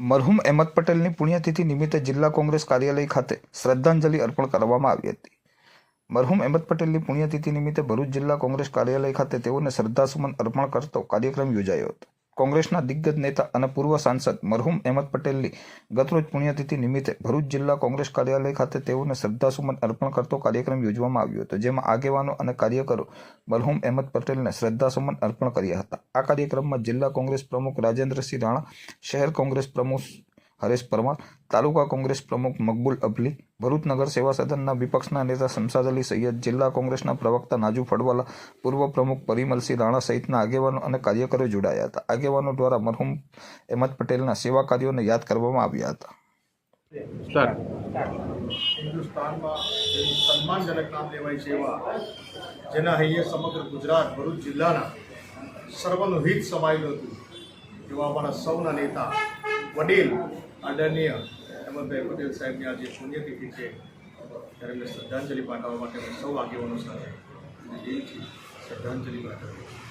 મરહુમ અહેમદ પટેલની પુણ્યતિથિ નિમિત્તે જિલ્લા કોંગ્રેસ કાર્યાલય ખાતે શ્રદ્ધાંજલિ અર્પણ કરવામાં આવી હતી. મરહુમ અહેમદ પટેલની પુણ્યતિથિ નિમિત્તે ભરૂચ જિલ્લા કોંગ્રેસ કાર્યાલય ખાતે તેઓને શ્રદ્ધાસુમન અર્પણ કરતો કાર્યક્રમ યોજાયો હતો. કોંગ્રેસના દિગ્ગજ નેતા અને પૂર્વ સાંસદ મરહુમ અહેમદ પટેલની ગતરોજ પુણ્યતિથિ નિમિત્તે ભરૂચ જિલ્લા કોંગ્રેસ કાર્યાલય ખાતે તેઓને શ્રદ્ધાસુમન અર્પણ કરતો કાર્યક્રમ યોજવામાં આવ્યો હતો, જેમાં આગેવાનો અને કાર્યકરો મરહુમ અહેમદ પટેલને શ્રદ્ધાસુમન અર્પણ કર્યા હતા. આ કાર્યક્રમમાં જિલ્લા કોંગ્રેસ પ્રમુખ રાજેન્દ્રસિંહ રાણા, શહેર કોંગ્રેસ પ્રમુખ હરેશ પરમાર તાલુકા કોંગ્રેસ પ્રમુખ મકબૂલ અબલી ભરૂચ નગર સેવા સદનના વિપક્ષના નેતા શમસાદ અલી સૈયદ જિલ્લા કોંગ્રેસના પ્રવક્તા નાજુ ફળવાલા પૂર્વ પ્રમુખ પરિમલસિંહ રાણા સહિતના આગેવાનો અને કાર્યકરો જોડાયા હતા. આગેવાનો દ્વારા મરહુમ અહેમદ પટેલના સેવા કાર્યોને યાદ કરવામાં આવ્યા હતા. હિન્દુસ્તાનમાં સન્માનજનક નામ લેવાય છે એવા જેના હૈયે સમગ્ર ગુજરાત ભરૂચ જિલ્લાના સર્વનું હિત સમાયેલું હતું એવા અમારા સૌના નેતા વડીલ આદરણીય અહેમદભાઈ પટેલ સાહેબની આજે પુણ્યતિથિ છે. ત્યારે મેં શ્રદ્ધાંજલિ પાઠવવા માટે સૌ આગેવાનો સાથે. દિલથી શ્રદ્ધાંજલિ પાઠવીએ